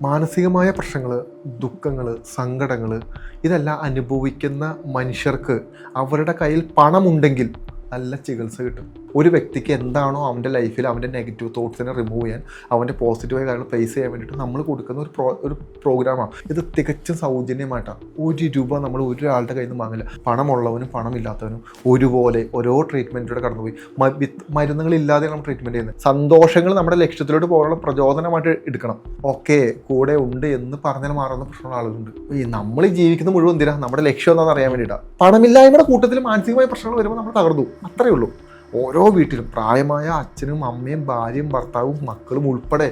മാനസികമായ പ്രശ്നങ്ങൾ ദുഃഖങ്ങൾ സങ്കടങ്ങൾ ഇതെല്ലാം അനുഭവിക്കുന്ന മനുഷ്യർക്ക് അവരുടെ കയ്യിൽ പണമുണ്ടെങ്കിൽ നല്ല ചികിത്സ കിട്ടും. ഒരു വ്യക്തിക്ക് എന്താണോ അവന്റെ ലൈഫിൽ അവന്റെ നെഗറ്റീവ് തോട്ട്സിനെ റിമൂവ് ചെയ്യാൻ അവന്റെ പോസിറ്റീവായ കാര്യങ്ങൾ പ്ലേസ് ചെയ്യാൻ വേണ്ടിയിട്ട് നമ്മൾ കൊടുക്കുന്ന ഒരു പ്രോ ഒരു പ്രോഗ്രാമാണ് ഇത് തികച്ചും സൗജന്യമായിട്ടാണ് ഒരു രൂപ നമ്മൾ ഒരാളുടെ കയ്യിൽ നിന്ന് വാങ്ങില്ല. പണമുള്ളവനും പണമില്ലാത്തവനും ഒരുപോലെ ഓരോ ട്രീറ്റ്മെന്റിലൂടെ കടന്നുപോയി. വിത്ത് മരുന്നുകളില്ലാതെ നമ്മൾ ട്രീറ്റ്മെന്റ് ചെയ്യുന്നത്. സന്തോഷങ്ങൾ നമ്മുടെ ലക്ഷ്യത്തിലോട്ട് പോകാനുള്ള പ്രചോദനമായിട്ട് എടുക്കണം. ഓക്കെ കൂടെ ഉണ്ട് എന്ന് പറഞ്ഞാൽ മാറുന്ന പ്രശ്നമുള്ള ആളുകളുണ്ട്. ഈ നമ്മൾ ജീവിക്കുന്ന മുഴുവൻ എന്തിനാ? നമ്മുടെ ലക്ഷ്യം എന്താണെന്ന് അറിയാൻ വേണ്ടിയിട്ടാണ് പണമില്ലായ്മയുടെ കൂട്ടത്തിൽ മാനസികമായ പ്രശ്നങ്ങൾ വരുമ്പോൾ നമ്മൾ തകർന്നു. അത്രയേ ഉള്ളൂ. ഓരോ വീട്ടിലും പ്രായമായ അച്ഛനും അമ്മയും ഭാര്യയും ഭർത്താവും മക്കളും ഉൾപ്പെടെ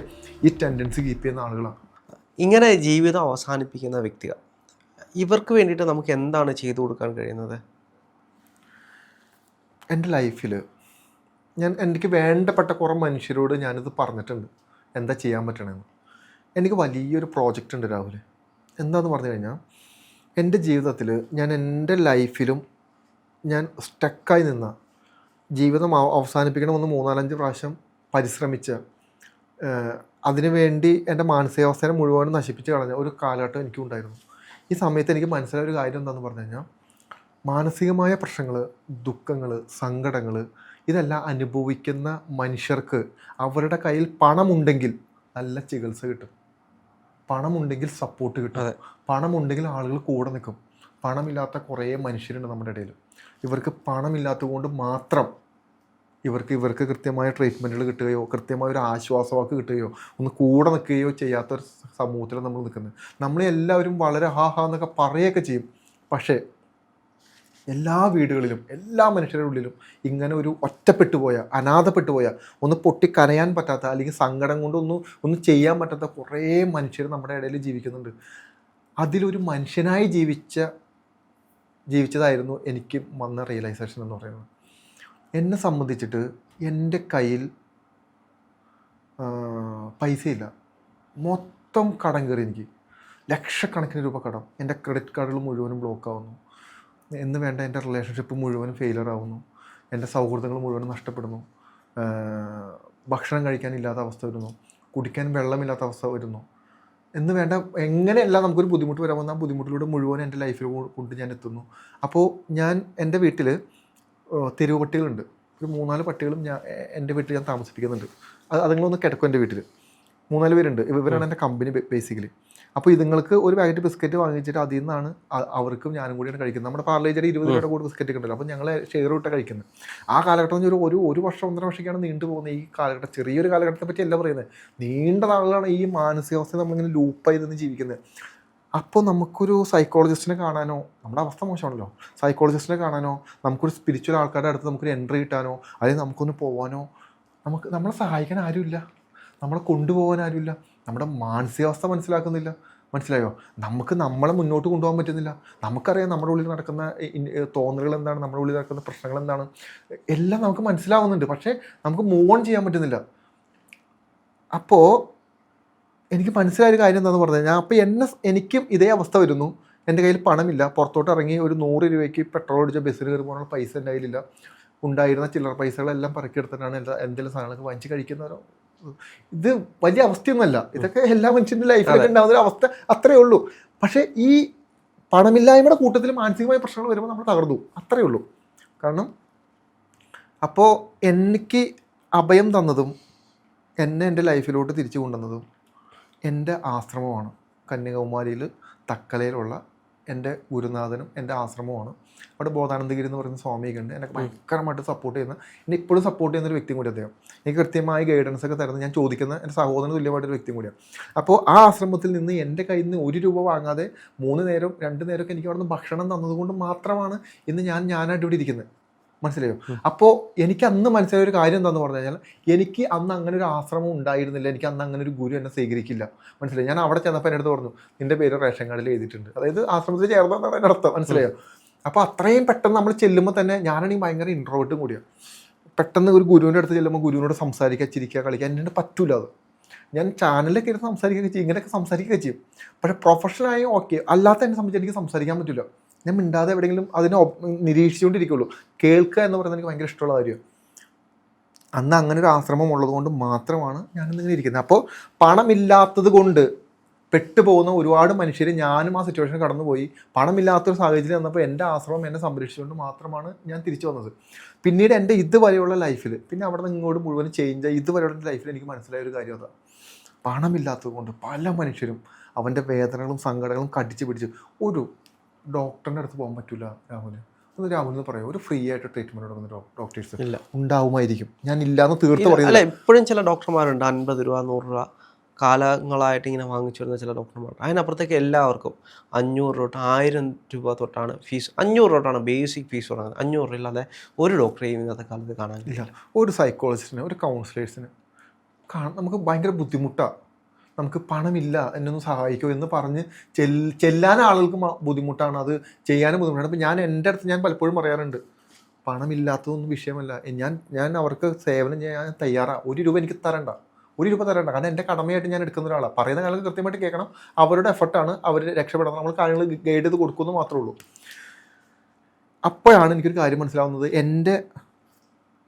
ഈ ടെൻഡൻസി കീപ്പ് ചെയ്യുന്ന ആളുകളാണ്. ഇങ്ങനെ ജീവിതം അവസാനിപ്പിക്കുന്ന വ്യക്തികൾ ഇവർക്ക് വേണ്ടിയിട്ട് നമുക്ക് എന്താണ് ചെയ്തു കൊടുക്കാൻ കഴിയുന്നത്? എന്റെ ലൈഫിൽ ഞാൻ എനിക്ക് വേണ്ടപ്പെട്ട കുറേ മനുഷ്യരോട് ഞാനിത് പറഞ്ഞിട്ടുണ്ട്. എന്താ ചെയ്യാൻ പറ്റണമെന്ന് എനിക്ക് വലിയൊരു പ്രോജക്റ്റ് ഉണ്ട് രാഹുൽ എന്താന്ന് പറഞ്ഞു കഴിഞ്ഞാൽ എന്റെ ജീവിതത്തിൽ ഞാൻ എന്റെ ലൈഫിലും ഞാൻ സ്റ്റക്കായി നിന്ന ജീവിതം അവ- അവസാനിപ്പിക്കണമെന്ന് മൂന്നാലഞ്ച് പ്രാവശ്യം പരിശ്രമിച്ച് അതിനുവേണ്ടി എന്റെ മാനസികാവസ്ഥയെ മുഴുവനും നശിപ്പിച്ച് കളഞ്ഞ ഒരു കാലഘട്ടം എനിക്കുണ്ടായിരുന്നു. ഈ സമയത്ത് എനിക്ക് മനസ്സിലായ ഒരു കാര്യം എന്താണെന്ന് പറഞ്ഞു കഴിഞ്ഞാൽ മാനസികമായ പ്രശ്നങ്ങൾ ദുഃഖങ്ങൾ സങ്കടങ്ങൾ ഇതെല്ലാം അനുഭവിക്കുന്ന മനുഷ്യർക്ക് അവരുടെ കയ്യിൽ പണമുണ്ടെങ്കിൽ നല്ല ചികിത്സ കിട്ടും. പണമുണ്ടെങ്കിൽ സപ്പോർട്ട് കിട്ടും. പണമുണ്ടെങ്കിൽ ആളുകൾ കൂടെ നിൽക്കും. പണമില്ലാത്ത കുറേ മനുഷ്യരുണ്ട് നമ്മുടെ ഇടയിൽ ഇവർക്ക് പണമില്ലാത്തതുകൊണ്ട് മാത്രം ഇവർക്ക് ഇവർക്ക് കൃത്യമായ ട്രീറ്റ്മെന്റുകൾ കിട്ടുകയോ കൃത്യമായ ഒരു ആശ്വാസവാക്ക് കിട്ടുകയോ ഒന്ന് കൂടെ നിൽക്കുകയോ ചെയ്യാത്ത ഒരു സമൂഹത്തിലാണ് നമ്മൾ നിൽക്കുന്നത്. നമ്മളെല്ലാവരും വളരെ ഹാ എന്നൊക്കെ പറയുകയൊക്കെ ചെയ്യും. പക്ഷേ എല്ലാ വീടുകളിലും എല്ലാ മനുഷ്യരുടെ ഉള്ളിലും ഇങ്ങനെ ഒരു ഒറ്റപ്പെട്ടു പോയ അനാഥപ്പെട്ടു പോയ ഒന്ന് പൊട്ടിക്കരയാൻ പറ്റാത്ത അല്ലെങ്കിൽ സങ്കടം കൊണ്ട് ഒന്ന് ഒന്ന് ചെയ്യാൻ പറ്റാത്ത കുറേ മനുഷ്യർ നമ്മുടെ ഇടയിൽ ജീവിക്കുന്നുണ്ട്. അതിലൊരു മനുഷ്യനായി ജീവിച്ച ജീവിച്ചതായിരുന്നു എനിക്ക് വന്ന റിയലൈസേഷൻ എന്ന് പറയുന്നത്. എന്നെ സംബന്ധിച്ചിട്ട് എന്റെ കയ്യിൽ പൈസയില്ല. മൊത്തം കടം കയറി എനിക്ക്. ലക്ഷക്കണക്കിന് രൂപ കടം. എന്റെ ക്രെഡിറ്റ് കാർഡുകൾ മുഴുവനും ബ്ലോക്ക് ആവുന്നു. എന്ന് വേണ്ട എന്റെ റിലേഷൻഷിപ്പ് മുഴുവനും ഫെയിലർ ആവുന്നു. എന്റെ സൗഹൃദങ്ങൾ മുഴുവനും നഷ്ടപ്പെടുന്നു. ഭക്ഷണം കഴിക്കാനില്ലാത്ത അവസ്ഥ വരുന്നു. കുടിക്കാൻ വെള്ളമില്ലാത്ത അവസ്ഥ വരുന്നു. എന്ന് വേണ്ട എങ്ങനെയല്ല നമുക്കൊരു ബുദ്ധിമുട്ട് വരാമെന്ന് ആ ബുദ്ധിമുട്ടിലൂടെ മുഴുവൻ എന്റെ ലൈഫിൽ കൊണ്ട് ഞാൻ എത്തുന്നു. അപ്പോൾ ഞാൻ എന്റെ വീട്ടിൽ തെരുവ് പട്ടികളുണ്ട് ഒരു മൂന്നാൽ പട്ടികളും ഞാൻ എന്റെ വീട്ടിൽ ഞാൻ താമസിപ്പിക്കുന്നുണ്ട്. അത് അതുങ്ങളൊന്ന് കിടക്കും എന്റെ വീട്ടിൽ മൂന്നാൽ പേരുണ്ട്. ഇവ- ഇവരാണ് എന്റെ കമ്പനി ബേസിക്കലി അപ്പോൾ ഇതുങ്ങൾക്ക് ഒരു പാക്കറ്റ് ബിസ്ക്കറ്റ് വാങ്ങിച്ചിട്ട് അതിൽ നിന്നാണ് അവർക്കും ഞാനും കൂടിയാണ് കഴിക്കുന്നത്. നമ്മുടെ പാർലേജറി ഇരുപത് രൂപയുടെ കൂടി ബിസ്ക്കറ്റ് ഉണ്ടല്ലോ അപ്പോൾ ഞങ്ങൾ ഷെയർ ഇട്ട് കഴിക്കുന്നത് ആ കാലഘട്ടം എന്ന് ഒരു ഒരു വർഷം ഒന്നര വർഷമൊക്കെയാണ് നീണ്ടു പോകുന്നത് ഈ കാലഘട്ടം. ചെറിയൊരു കാലഘട്ടത്തെ പറ്റി അല്ല പറയുന്നത് നീണ്ട നാളുകളാണ് ഈ മാനസികാവസ്ഥ നമ്മളിങ്ങനെ ലൂപ്പായി നിന്ന് ജീവിക്കുന്നത് അപ്പോൾ നമുക്കൊരു സൈക്കോളജിസ്റ്റിനെ കാണാനോ നമ്മുടെ അവസ്ഥ മോശമാണല്ലോ. സൈക്കോളജിസ്റ്റിനെ കാണാനോ നമുക്കൊരു സ്പിരിച്വൽ ആൾക്കാരുടെ അടുത്ത് നമുക്കൊരു എൻട്രി കിട്ടാനോ അല്ലെങ്കിൽ നമുക്കൊന്ന് പോകാനോ നമുക്ക് നമ്മളെ സഹായിക്കാൻ ആരുമില്ല. നമ്മളെ കൊണ്ടുപോകാൻ ആരുമില്ല. നമ്മുടെ മാനസികാവസ്ഥ മനസ്സിലാക്കുന്നില്ല. മനസ്സിലായോ? നമുക്ക് നമ്മളെ മുന്നോട്ട് കൊണ്ടുപോകാൻ പറ്റുന്നില്ല. നമുക്കറിയാം നമ്മുടെ ഉള്ളിൽ നടക്കുന്ന തോന്നലുകൾ എന്താണ് നമ്മുടെ ഉള്ളിൽ നടക്കുന്ന പ്രശ്നങ്ങൾ എന്താണ്. എല്ലാം നമുക്ക് മനസ്സിലാവുന്നുണ്ട്. പക്ഷേ നമുക്ക് മൂവ് ഓൺ ചെയ്യാൻ പറ്റുന്നില്ല. അപ്പോൾ എനിക്ക് മനസ്സിലായൊരു കാര്യം എന്താണെന്ന് പറഞ്ഞു കഴിഞ്ഞാൽ അപ്പോൾ എന്നെ എനിക്കും ഇതേ അവസ്ഥ വരുന്നു. എന്റെ കയ്യിൽ പണമില്ല. പുറത്തോട്ട് ഇറങ്ങി ഒരു നൂറ് രൂപയ്ക്ക് പെട്രോൾ അടിച്ച ബസ്സിൽ കയറി പോകാനുള്ള പൈസ എന്റെ കയ്യിലില്ല. ഉണ്ടായിരുന്ന ചില്ലറ പൈസകളെല്ലാം പറക്കിയെടുത്തിട്ടാണ് എല്ലാ എന്തെങ്കിലും സാധനങ്ങളൊക്കെ വാങ്ങിച്ച് കഴിക്കുന്നവരോ? ഇത് വലിയ അവസ്ഥയൊന്നുമല്ല. ഇതൊക്കെ എല്ലാ മനുഷ്യന്റെ ലൈഫിലൊക്കെ ഉണ്ടാകുന്ന ഒരു അവസ്ഥ അത്രയേ ഉള്ളൂ. പക്ഷേ ഈ പണമില്ലായ്മയുടെ കൂട്ടത്തിൽ മാനസികമായ പ്രശ്നങ്ങൾ വരുമ്പോൾ നമ്മൾ തകർന്നു. അത്രയേ ഉള്ളൂ. കാരണം അപ്പോൾ എനിക്ക് അഭയം തന്നതും എന്നെ എന്റെ ലൈഫിലോട്ട് തിരിച്ചു കൊണ്ടുവന്നതും എന്റെ ആശ്രമമാണ്. കന്യാകുമാരിയിൽ തക്കലയിലുള്ള എന്റെ ഗുരുനാഥനും എന്റെ ആശ്രമമാണ് അവിടെ ബോധാനന്ദഗിരി എന്ന് പറയുന്ന സ്വാമിയൊക്കെ ഉണ്ട്. എന്നെ ഭയങ്കരമായിട്ട് സപ്പോർട്ട് ചെയ്യുന്ന എന്നെ ഇപ്പോഴും സപ്പോർട്ട് ചെയ്യുന്ന ഒരു വ്യക്തി കൂടി അദ്ദേഹം. എനിക്ക് കൃത്യമായി ഗൈഡൻസ് ഒക്കെ തരുന്ന ഞാൻ ചോദിക്കുന്ന എന്റെ സഹോദരന് തുല്യമായിട്ടൊരു വ്യക്തി കൂടിയാണ്. അപ്പോൾ ആ ആശ്രമത്തിൽ നിന്ന് എന്റെ കയ്യിൽ നിന്ന് ഒരു രൂപ വാങ്ങാതെ മൂന്ന് നേരം രണ്ട് നേരമൊക്കെ എനിക്ക് അവിടെ നിന്ന് ഭക്ഷണം തന്നതുകൊണ്ട് മാത്രമാണ് ഇന്ന് ഞാൻ ഞാനായിട്ട് ഇവിടെ ഇരിക്കുന്നത്. മനസ്സിലായോ? അപ്പോൾ എനിക്ക് അന്ന് മനസ്സിലായ ഒരു കാര്യം എന്താണെന്ന് പറഞ്ഞു കഴിഞ്ഞാൽ എനിക്ക് അന്ന് അങ്ങനെ ഒരു ആശ്രമം ഉണ്ടായിരുന്നില്ല. എനിക്ക് അന്ന് അങ്ങനെ ഒരു ഗുരു എന്നെ സ്വീകരിക്കില്ല. മനസ്സിലായി? ഞാൻ അവിടെ ചെന്നപ്പോൾ എന്റെ അടുത്ത് പറഞ്ഞു നിന്റെ പേര് റേഷൻ കാർഡിൽ എഴുതിയിട്ടുണ്ട്. അതായത് ആശ്രമത്തിൽ ചേർന്നതാണ് എന്റെ അർത്ഥം. മനസ്സിലായോ? അപ്പോൾ അത്രയും പെട്ടെന്ന് നമ്മൾ ചെല്ലുമ്പോൾ തന്നെ ഞാനാണെങ്കിൽ ഭയങ്കര ഇൻട്രോവേർട്ടും കൂടിയാണ് പെട്ടെന്ന് ഒരു ഗുരുവിന്റെ അടുത്ത് ചെല്ലുമ്പോൾ ഗുരുവിനോട് സംസാരിക്കുക ചിരിക്കുക കളിക്കുക എന്നെ പറ്റൂല അത്. ഞാൻ ചാനലിലൊക്കെ ഇരുന്ന് സംസാരിക്കുകയൊക്കെ ചെയ്യും ഇങ്ങനെയൊക്കെ സംസാരിക്കുകയൊക്കെ ചെയ്യും. പക്ഷേ പ്രൊഫഷണലായി ഓക്കെ അല്ലാത്ത എന്നെ സംബന്ധിച്ച് എനിക്ക് സംസാരിക്കാൻ പറ്റില്ല ഞാൻ മിണ്ടാതെ എവിടെയെങ്കിലും അതിനെ നിരീക്ഷിച്ചുകൊണ്ടിരിക്കുകയുള്ളൂ കേൾക്കുക എന്ന് പറയുന്നത് എനിക്ക് ഭയങ്കര ഇഷ്ടമുള്ള കാര്യമാണ് അന്ന് അങ്ങനെ ഒരു ആശ്രമം ഉള്ളത് കൊണ്ട് മാത്രമാണ് ഞാനിന്ന് ഇങ്ങനെ ഇരിക്കുന്നത്. അപ്പോൾ പണമില്ലാത്തത് കൊണ്ട് പെട്ടുപോകുന്ന ഒരുപാട് മനുഷ്യർ ഞാനും ആ സിറ്റുവേഷൻ കടന്നുപോയി. പണമില്ലാത്തൊരു സാഹചര്യം വന്നപ്പോൾ എന്റെ ആശ്രമം എന്നെ സംരക്ഷിച്ചുകൊണ്ട് മാത്രമാണ് ഞാൻ തിരിച്ചു വന്നത്. പിന്നീട് എന്റെ ഇതുവരെയുള്ള ലൈഫിൽ പിന്നെ അവിടെ നിന്ന് ഇങ്ങോട്ട് മുഴുവൻ ചേഞ്ച് ആയി. ഇതുവരെയുള്ള ലൈഫിൽ എനിക്ക് മനസ്സിലായ ഒരു കാര്യം അതാണ് പണമില്ലാത്തത് കൊണ്ട് പല മനുഷ്യരും അവന്റെ വേദനകളും സങ്കടങ്ങളും കടിച്ചു പിടിച്ച്. ഒരു ഡോക്ടറിന്റെ അടുത്ത് പോകാൻ പറ്റില്ല രാഹുൽ ഒന്ന് രാഹുൽ എന്ന് പറയാം ഒരു ഫ്രീ ആയിട്ട് ട്രീറ്റ്മെന്റ് കൊടുക്കുന്ന ഡോക്ടേഴ്സ് ഇല്ല. ഉണ്ടാവുമായിരിക്കും. ഞാൻ ഇല്ലാന്ന് തീർത്ത് അല്ല എപ്പോഴും ചില ഡോക്ടർമാരുണ്ട് അൻപത് രൂപ നൂറ് രൂപ. കാലങ്ങളായിട്ട് ഇങ്ങനെ വാങ്ങിച്ചു വരുന്ന ചില ഡോക്ടർമാർ അതിനപ്പുറത്തേക്ക് എല്ലാവർക്കും അഞ്ഞൂറ് തൊട്ട് ആയിരം രൂപ തൊട്ടാണ് ഫീസ്. അഞ്ഞൂറ് തൊട്ടാണ് ബേസിക് ഫീസ് പറയുന്നത് അഞ്ഞൂറ് രൂപ ഇല്ലാതെ ഒരു ഡോക്ടറെയും ഇന്നത്തെ കാലത്ത് കാണാൻ ഇല്ല. ഒരു സൈക്കോളജിസ്റ്റിന് ഒരു കൗൺസിലേഴ്സിന് കാണാൻ നമുക്ക് ഭയങ്കര ബുദ്ധിമുട്ടാണ് നമുക്ക് പണമില്ല എന്നൊന്നും സഹായിക്കൂ എന്ന് പറഞ്ഞ് ചെൽ ചെല്ലാൻ ആളുകൾക്ക് ബുദ്ധിമുട്ടാണ്. അത് ചെയ്യാനും ബുദ്ധിമുട്ടാണ്. അപ്പം ഞാൻ എന്റെ അടുത്ത് ഞാൻ പലപ്പോഴും പറയാറുണ്ട് പണമില്ലാത്തതൊന്നും വിഷയമല്ല. ഞാൻ ഞാൻ അവർക്ക് സേവനം ചെയ്യാൻ തയ്യാറാണ് ഒരു രൂപ എനിക്ക് തരണ്ട. ഒരു രൂപ തരണ്ട കാരണം എന്റെ കടമയായിട്ട് ഞാൻ എടുക്കുന്ന ഒരാളാണ് പറയുന്ന കാര്യങ്ങൾ കൃത്യമായിട്ട് കേൾക്കണം. അവരുടെ എഫർട്ടാണ് അവർ രക്ഷപ്പെടണം. നമ്മൾ കാര്യങ്ങൾ ഗൈഡ് ചെയ്ത് കൊടുക്കുമെന്ന് മാത്രമേ ഉള്ളൂ. അപ്പോഴാണ് എനിക്കൊരു കാര്യം മനസ്സിലാവുന്നത്. എന്റെ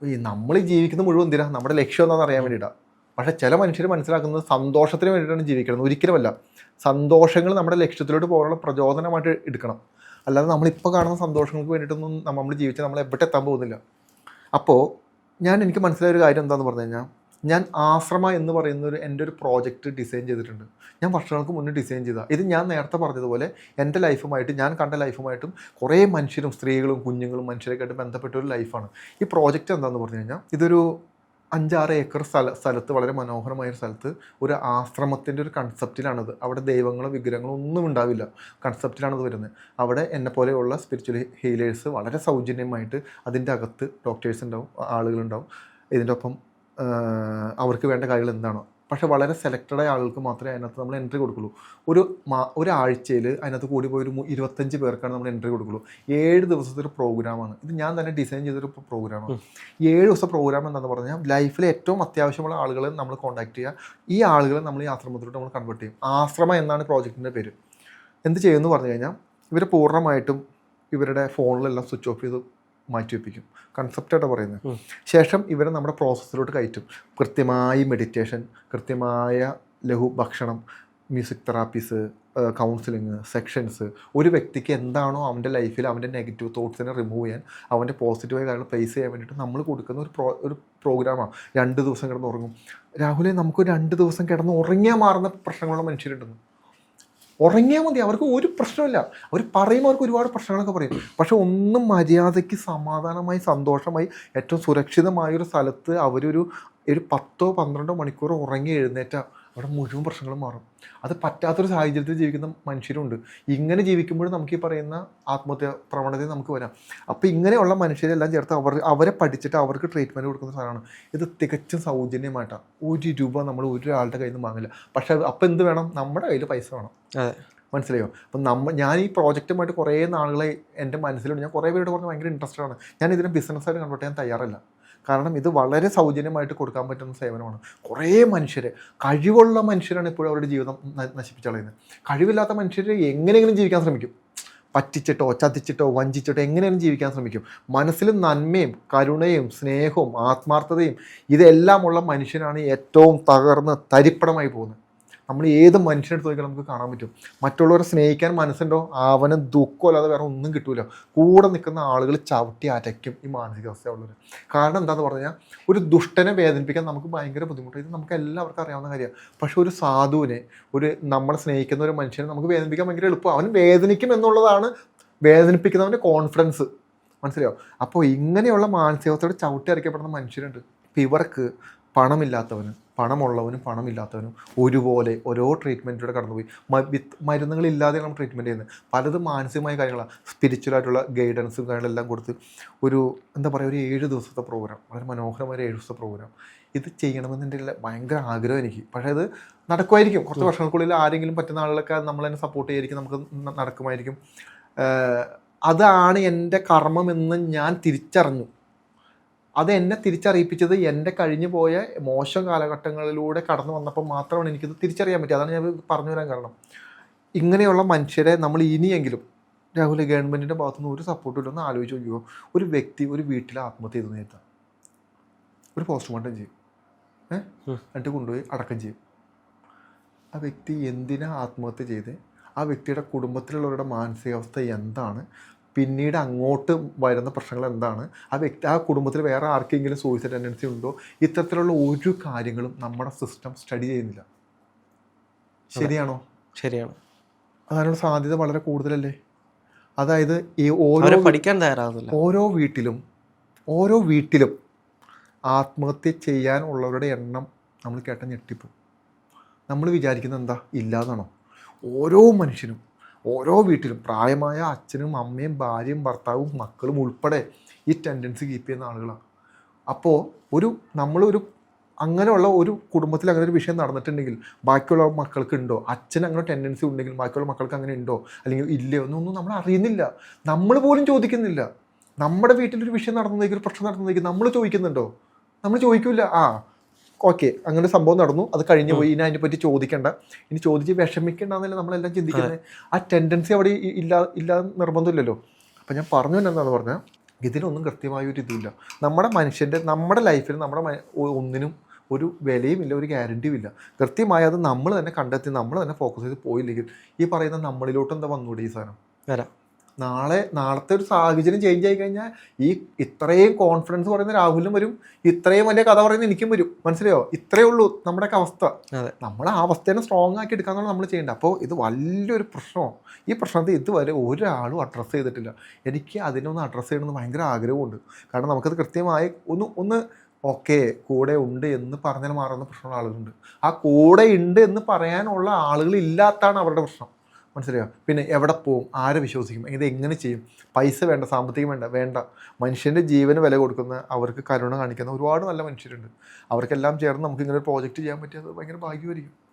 ഈ നമ്മൾ ജീവിക്കുന്ന മുഴുവൻ എന്തിനാ? നമ്മുടെ ലക്ഷ്യം എന്താണെന്ന് അറിയാൻ വേണ്ടിയിട്ടാണ് പക്ഷേ ചില മനുഷ്യർ മനസ്സിലാക്കുന്നത് സന്തോഷത്തിന് വേണ്ടിയിട്ടാണ് ജീവിക്കുന്നത്. ഒരിക്കലുമല്ല. സന്തോഷങ്ങൾ നമ്മുടെ ലക്ഷ്യത്തിലോട്ട് പോകാനുള്ള പ്രചോദനമായിട്ട് എടുക്കണം. അല്ലാതെ നമ്മളിപ്പോൾ കാണുന്ന സന്തോഷങ്ങൾക്ക് വേണ്ടിയിട്ടൊന്നും നമ്മൾ ജീവിച്ചാൽ നമ്മൾ എവിടെ എത്താൻ പോകുന്നില്ല. അപ്പോൾ ഞാൻ എനിക്ക് മനസ്സിലായ ഒരു കാര്യം എന്താണെന്ന് പറഞ്ഞു കഴിഞ്ഞാൽ ഞാൻ ആശ്രമ എന്ന് പറയുന്ന ഒരു എന്റെ ഒരു പ്രോജക്റ്റ് ഡിസൈൻ ചെയ്തിട്ടുണ്ട്. ഞാൻ വർഷങ്ങൾക്ക് മുന്നേ ഡിസൈൻ ചെയ്ത. ഇത് ഞാൻ നേരത്തെ പറഞ്ഞതുപോലെ എന്റെ ലൈഫുമായിട്ട് ഞാൻ കണ്ട ലൈഫുമായിട്ടും കുറേ മനുഷ്യരും സ്ത്രീകളും കുഞ്ഞുങ്ങളും മനുഷ്യരൊക്കെ ആയിട്ട് ബന്ധപ്പെട്ട ഒരു ലൈഫാണ് ഈ പ്രോജക്റ്റ് എന്താണെന്ന് പറഞ്ഞു കഴിഞ്ഞാൽ ഇതൊരു അഞ്ചാറ് ഏക്കർ സ്ഥല സ്ഥലത്ത് വളരെ മനോഹരമായ ഒരു സ്ഥലത്ത് ഒരു ആശ്രമത്തിന്റെ ഒരു കൺസെപ്റ്റിലാണത് അവിടെ ദൈവങ്ങളോ വിഗ്രഹങ്ങളോ ഒന്നും ഉണ്ടാവില്ല. കൺസെപ്റ്റിലാണത് വരുന്നത്. അവിടെ എന്നെ പോലെയുള്ള സ്പിരിച്വൽ ഹീലേഴ്സ് വളരെ സൗജന്യമായിട്ട് അതിന്റെ അകത്ത് ഡോക്ടേഴ്സ് ഉണ്ടാവും ആളുകളുണ്ടാവും. ഇതിന്റെ ഒപ്പം അവർക്ക് വേണ്ട കാര്യങ്ങൾ എന്താണോ. പക്ഷേ വളരെ സെലക്റ്റഡ് ആയ ആളുകൾക്ക് മാത്രമേ അതിനകത്ത് നമ്മൾ എൻട്രി കൊടുക്കുള്ളൂ. ഒരു മാ ഒരാഴ്ചയിൽ അതിനകത്ത് കൂടി പോയി ഒരു ഇരുപത്തഞ്ച് പേർക്കാണ് നമ്മൾ എൻട്രി കൊടുക്കുള്ളൂ. ഏഴ് ദിവസത്തെ ഒരു പ്രോഗ്രാമാണ് ഇത് ഞാൻ തന്നെ ഡിസൈൻ ചെയ്തൊരു പ്രോഗ്രാമാണ് ഏഴ് ദിവസം പ്രോഗ്രാം എന്താണെന്ന് പറഞ്ഞാൽ ലൈഫിൽ ഏറ്റവും അത്യാവശ്യമുള്ള ആളുകളെ നമ്മൾ കോൺടാക്ട് ചെയ്യുക. ഈ ആളുകളെ നമ്മൾ ഈ ആശ്രമത്തിലോട്ട് നമ്മൾ കൺവേർട്ട് ചെയ്യും. ആശ്രമ എന്നാണ് പ്രോജക്റ്റിന്റെ പേര്. എന്ത് ചെയ്യുമെന്ന് പറഞ്ഞു കഴിഞ്ഞാൽ ഇവർ പൂർണമായിട്ടും ഇവരുടെ ഫോണിലെല്ലാം സ്വിച്ച് ഓഫ് ചെയ്ത് മാറ്റി വെപ്പിക്കും കൺസെപ്റ്റായിട്ട് പറയുന്നത്. ശേഷം ഇവരെ നമ്മുടെ പ്രോസസ്സിലോട്ട് കയറ്റും. കൃത്യമായി മെഡിറ്റേഷൻ കൃത്യമായ ലഘു ഭക്ഷണം മ്യൂസിക് തെറാപ്പീസ് കൗൺസിലിങ് സെക്ഷൻസ്. ഒരു വ്യക്തിക്ക് എന്താണോ അവന്റെ ലൈഫിൽ അവന്റെ നെഗറ്റീവ് തോട്ട്സിനെ റിമൂവ് ചെയ്യാൻ അവന്റെ പോസിറ്റീവായ കാര്യങ്ങൾ പ്ലേസ് ചെയ്യാൻ വേണ്ടിയിട്ട് നമ്മൾ കൊടുക്കുന്ന ഒരു പ്രോ ഒരു പ്രോഗ്രാമാണ്. രണ്ട് ദിവസം കിടന്ന് ഉറങ്ങും രാഹുലെ നമുക്ക് രണ്ട് ദിവസം കിടന്ന് ഉറങ്ങിയാൽ മാറുന്ന പ്രശ്നങ്ങളുള്ള മനുഷ്യരുണ്ടെന്ന് ഉറങ്ങിയാൽ മതി. അവർക്ക് ഒരു പ്രശ്നമില്ല അവർ പറയുമ്പോൾ അവർക്ക് ഒരുപാട് പ്രശ്നങ്ങളൊക്കെ പറയും. പക്ഷെ ഒന്നും മര്യാദയ്ക്ക് സമാധാനമായി സന്തോഷമായി ഏറ്റവും സുരക്ഷിതമായ ഒരു സ്ഥലത്ത് അവരൊരു ഒരു പത്തോ പന്ത്രണ്ടോ മണിക്കൂർ ഉറങ്ങി എഴുന്നേറ്റ. അവിടെ മുഴുവൻ പ്രശ്നങ്ങളും മാറും. അത് പറ്റാത്തൊരു സാഹചര്യത്തിൽ ജീവിക്കുന്ന മനുഷ്യരുണ്ട്. ഇങ്ങനെ ജീവിക്കുമ്പോൾ നമുക്ക് ഈ പറയുന്ന ആത്മഹത്യ പ്രവണത നമുക്ക് വരാം. അപ്പോൾ ഇങ്ങനെയുള്ള മനുഷ്യരെല്ലാം ചേർത്ത് അവർ അവരെ പഠിച്ചിട്ട് അവർക്ക് ട്രീറ്റ്മെന്റ് കൊടുക്കുന്ന സാധനമാണ്. ഇത് തികച്ചും സൗജന്യമായിട്ടാണ് ഒരു രൂപ നമ്മൾ ഒരാളുടെ കയ്യിൽ നിന്ന് വാങ്ങില്ല. പക്ഷേ അപ്പോൾ എന്ത് വേണം? നമ്മുടെ കയ്യിൽ പൈസ വേണം. അതെ. മനസ്സിലായോ? അപ്പം നമ്മ ഞാൻ ഈ പ്രോജക്റ്റുമായിട്ട് കുറേ നാളുകളെ എന്റെ മനസ്സിലുണ്ട്. ഞാൻ കുറേ പേരോട് പറഞ്ഞ് ഭയങ്കര ഇൻട്രസ്റ്റഡ് ആണ്. ഞാൻ ഇതിനെ ബിസിനസ്സായിട്ട് കൺവേർട്ട് ചെയ്യാൻ തയ്യാറല്ല. കാരണം ഇത് വളരെ സൗജന്യമായിട്ട് കൊടുക്കാൻ പറ്റുന്ന സേവനമാണ്. കുറേ മനുഷ്യർ കഴിവുള്ള മനുഷ്യരാണ് ഇപ്പോഴും അവരുടെ ജീവിതം നശിപ്പിച്ചു കളയുന്നത് കഴിവില്ലാത്ത മനുഷ്യർ എങ്ങനെയെങ്കിലും ജീവിക്കാൻ ശ്രമിക്കും. പറ്റിച്ചിട്ടോ ചതിച്ചിട്ടോ വഞ്ചിച്ചിട്ടോ എങ്ങനെയും ജീവിക്കാൻ ശ്രമിക്കും. മനസ്സിൽ നന്മയും കരുണയും സ്നേഹവും ആത്മാർത്ഥതയും ഇതെല്ലാമുള്ള മനുഷ്യനാണ് ഏറ്റവും തകർന്ന് തരിപ്പണമായി പോകുന്നത് നമ്മൾ ഏത് മനുഷ്യനെടുത്ത് നോക്കിയാൽ നമുക്ക് കാണാൻ പറ്റും. മറ്റുള്ളവരെ സ്നേഹിക്കാൻ മനസ്സുണ്ടോ? അവന് ദുഃഖമല്ലാതെ വേറെ ഒന്നും കിട്ടൂല. കൂടെ നിൽക്കുന്ന ആളുകൾ ചവിട്ടി അരയ്ക്കും ഈ മാനസികാവസ്ഥയുള്ളവർ കാരണം എന്താന്ന് പറഞ്ഞു കഴിഞ്ഞാൽ ഒരു ദുഷ്ടനെ വേദനിപ്പിക്കാൻ നമുക്ക് ഭയങ്കര ബുദ്ധിമുട്ടാണ്. ഇത് നമുക്ക് എല്ലാവർക്കും അറിയാവുന്ന കാര്യമാണ്. പക്ഷെ ഒരു സാധുവിനെ ഒരു നമ്മളെ സ്നേഹിക്കുന്ന ഒരു മനുഷ്യനെ നമുക്ക് വേദനിപ്പിക്കാൻ ഭയങ്കര എളുപ്പമാണ് അവൻ വേദനിക്കും എന്നുള്ളതാണ് വേദനിപ്പിക്കുന്നവന്റെ കോൺഫിഡൻസ്. മനസ്സിലായോ? അപ്പോൾ ഇങ്ങനെയുള്ള മാനസികാവസ്ഥയുടെ ചവിട്ടി അരയ്ക്കപ്പെടുന്ന മനുഷ്യരുണ്ട്. ഇപ്പം ഇവർക്ക് പണമില്ലാത്തവന് പണമുള്ളവനും പണമില്ലാത്തവനും ഒരുപോലെ ഓരോ ട്രീറ്റ്മെന്റിലൂടെ കടന്നുപോയി. വിത്ത് മരുന്നുകളില്ലാതെ നമ്മൾ ട്രീറ്റ്മെന്റ് ചെയ്യുന്നത്. പലതും മാനസികമായ കാര്യങ്ങളാണ് സ്പിരിച്വലായിട്ടുള്ള ഗൈഡൻസും കാര്യങ്ങളെല്ലാം കൊടുത്ത് ഒരു എന്താ പറയുക ഒരു ഏഴ് ദിവസത്തെ പ്രോഗ്രാം വളരെ മനോഹരമായ ഒരു ഏഴ് ദിവസത്തെ പ്രോഗ്രാം ഇത് ചെയ്യണമെന്ന് എന്റെ ഉള്ള ഭയങ്കര ആഗ്രഹം എനിക്ക്. പക്ഷേ അത് നടക്കുമായിരിക്കും. കുറച്ച് വർഷങ്ങൾക്കുള്ളിൽ ആരെങ്കിലും പറ്റുന്ന ആളുകളൊക്കെ നമ്മൾ തന്നെ സപ്പോർട്ട് ചെയ്യായിരിക്കും. നമുക്ക് നടക്കുമായിരിക്കും. അതാണ് എന്റെ കർമ്മമെന്ന് ഞാൻ തിരിച്ചറിഞ്ഞു. അത് എന്നെ തിരിച്ചറിയിപ്പിച്ചത് എന്റെ കഴിഞ്ഞു പോയ മോശം കാലഘട്ടങ്ങളിലൂടെ കടന്നു വന്നപ്പോൾ മാത്രമാണ് എനിക്കിത് തിരിച്ചറിയാൻ പറ്റിയത്. അതാണ് ഞാൻ പറഞ്ഞു വരാൻ കാരണം. ഇങ്ങനെയുള്ള മനുഷ്യരെ നമ്മൾ ഇനിയെങ്കിലും രാഹുൽ ഗവൺമെന്റിന്റെ ഭാഗത്തുനിന്ന് ഒരു സപ്പോർട്ടും ഇല്ലെന്ന് ആലോചിച്ച് നോക്കിയോ ഒരു വ്യക്തി ഒരു വീട്ടിൽ ആത്മഹത്യ ചെയ്ത് നേരത്തെ. ഒരു പോസ്റ്റ്മോർട്ടം ചെയ്യും. ഏഹ്. എന്നിട്ട് കൊണ്ടുപോയി അടക്കം ചെയ്യും. ആ വ്യക്തി എന്തിനാ ആത്മഹത്യ ചെയ്ത്? ആ വ്യക്തിയുടെ കുടുംബത്തിലുള്ളവരുടെ മാനസികാവസ്ഥ എന്താണ്? പിന്നീട് അങ്ങോട്ട് വരുന്ന പ്രശ്നങ്ങൾ എന്താണ്? ആ വ്യക്തി ആ കുടുംബത്തിൽ വേറെ ആർക്കെങ്കിലും സൂയിസൈഡ് ടെൻഡൻസി ഉണ്ടോ? ഇത്തരത്തിലുള്ള ഒരു കാര്യങ്ങളും നമ്മുടെ സിസ്റ്റം സ്റ്റഡി ചെയ്യുന്നില്ല. ശരിയാണോ? ശരിയാണ്. അതിനുള്ള സാധ്യത വളരെ കൂടുതലല്ലേ? അതായത് ഈ ഓരോ പഠിക്കാൻ തയ്യാറാകുന്നില്ല ഓരോ വീട്ടിലും ഓരോ വീട്ടിലും ആത്മഹത്യ ചെയ്യാനുള്ളവരുടെ എണ്ണം നമ്മൾ കേട്ട ഞെട്ടിപ്പോൾ നമ്മൾ വിചാരിക്കുന്നത് എന്താ? ഇല്ലാതാണോ? ഓരോ മനുഷ്യനും ഓരോ വീട്ടിലും പ്രായമായ അച്ഛനും അമ്മയും ഭാര്യയും ഭർത്താവും മക്കളും ഉൾപ്പെടെ ഈ ടെൻഡൻസി കീപ്പ് ചെയ്യുന്ന ആളുകളാണ് അപ്പോൾ ഒരു നമ്മളൊരു അങ്ങനെയുള്ള ഒരു കുടുംബത്തിൽ അങ്ങനെ ഒരു വിഷയം നടന്നിട്ടുണ്ടെങ്കിൽ ബാക്കിയുള്ള മക്കൾക്ക് ഉണ്ടോ? അച്ഛൻ അങ്ങനെ ടെൻഡൻസി ഉണ്ടെങ്കിൽ ബാക്കിയുള്ള മക്കൾക്ക് അങ്ങനെ ഉണ്ടോ? അല്ലെങ്കിൽ ഇല്ലയോ എന്നൊന്നും നമ്മൾ അറിയുന്നില്ല. നമ്മൾ പോലും ചോദിക്കുന്നില്ല. നമ്മുടെ വീട്ടിലൊരു വിഷയം നടന്നതെങ്കിൽ പ്രശ്നം നടന്നതെങ്കിൽ നമ്മൾ ചോദിക്കുന്നുണ്ടോ? നമ്മൾ ചോദിക്കില്ല. ആ ഓക്കെ അങ്ങനെ സംഭവം നടന്നു. അത് കഴിഞ്ഞു പോയി. ഇനി അതിനെ പറ്റി ചോദിക്കണ്ട. ഇനി ചോദിച്ച് വിഷമിക്കേണ്ടെന്നല്ലേ നമ്മളെല്ലാം ചിന്തിക്കുന്നത്? ആ ടെൻഡൻസി അവിടെ ഇല്ല ഇല്ലാ ഇല്ലാ നിർബന്ധമില്ലല്ലോ. അപ്പം ഞാൻ പറഞ്ഞു എന്താണെന്ന് പറഞ്ഞാൽ ഇതിനൊന്നും കൃത്യമായ ഒരു ഇതില്ല. നമ്മുടെ മനുഷ്യന്റെ നമ്മുടെ ലൈഫിൽ നമ്മുടെ ഒന്നിനും ഒരു വിലയും ഇല്ല ഒരു ഗ്യാരണ്ടിയും ഇല്ല. കൃത്യമായി അത് നമ്മൾ തന്നെ കണ്ടെത്തി നമ്മൾ തന്നെ ഫോക്കസ് ചെയ്ത് പോയില്ലെങ്കിൽ ഈ പറയുന്ന നമ്മളിലോട്ട് എന്താ വന്നൂടെ ഈ സാധനം? വരാം. നാളെ നാളത്തെ ഒരു സാഹചര്യം ചേഞ്ച് ആയി കഴിഞ്ഞാൽ ഈ ഇത്രയും കോൺഫിഡൻസ് പറയുന്ന രാഹുലും വരും. ഇത്രയും വലിയ കഥ പറയുന്ന എനിക്കും വരും. മനസ്സിലായോ? ഇത്രയേ ഉള്ളൂ നമ്മുടെയൊക്കെ അവസ്ഥ. അതെ. നമ്മൾ ആ അവസ്ഥേനെ സ്ട്രോങ് ആക്കി എടുക്കാന്നാണ് നമ്മൾ ചെയ്യേണ്ടത്. അപ്പോൾ ഇത് വലിയൊരു പ്രശ്നമാണ്. ഈ പ്രശ്നത്തെ ഇതുവരെ ഒരാളും അഡ്രസ്സ് ചെയ്തിട്ടില്ല. എനിക്ക് അതിനൊന്ന് അഡ്രസ്സ് ചെയ്യണമെന്ന് ഭയങ്കര ആഗ്രഹമുണ്ട്. കാരണം നമുക്കത് കൃത്യമായി ഒന്ന് ഒന്ന് ഓക്കെ കൂടെ ഉണ്ട് എന്ന് പറഞ്ഞാൽ മാറുന്ന പ്രശ്നമുള്ള ആളുകളുണ്ട്. ആ കൂടെ ഉണ്ട് എന്ന് പറയാനുള്ള ആളുകൾ ഇല്ലാത്താണ് അവരുടെ പ്രശ്നം. മനസ്സിലായോ? പിന്നെ എവിടെ പോകും ആരെ വിശ്വസിക്കും? ഇത് എങ്ങനെ ചെയ്യും? പൈസ വേണ്ട സാമ്പത്തികം വേണ്ട വേണ്ട. മനുഷ്യന്റെ ജീവന് വില കൊടുക്കുന്ന അവർക്ക് കരുണ കാണിക്കുന്ന ഒരുപാട് നല്ല മനുഷ്യരുണ്ട്. അവർക്കെല്ലാം ചേർന്ന് നമുക്ക് ഇങ്ങനെ ഒരു പ്രോജക്റ്റ് ചെയ്യാൻ പറ്റിയത് ഭയങ്കര ഭാഗ്യമായിരിക്കും.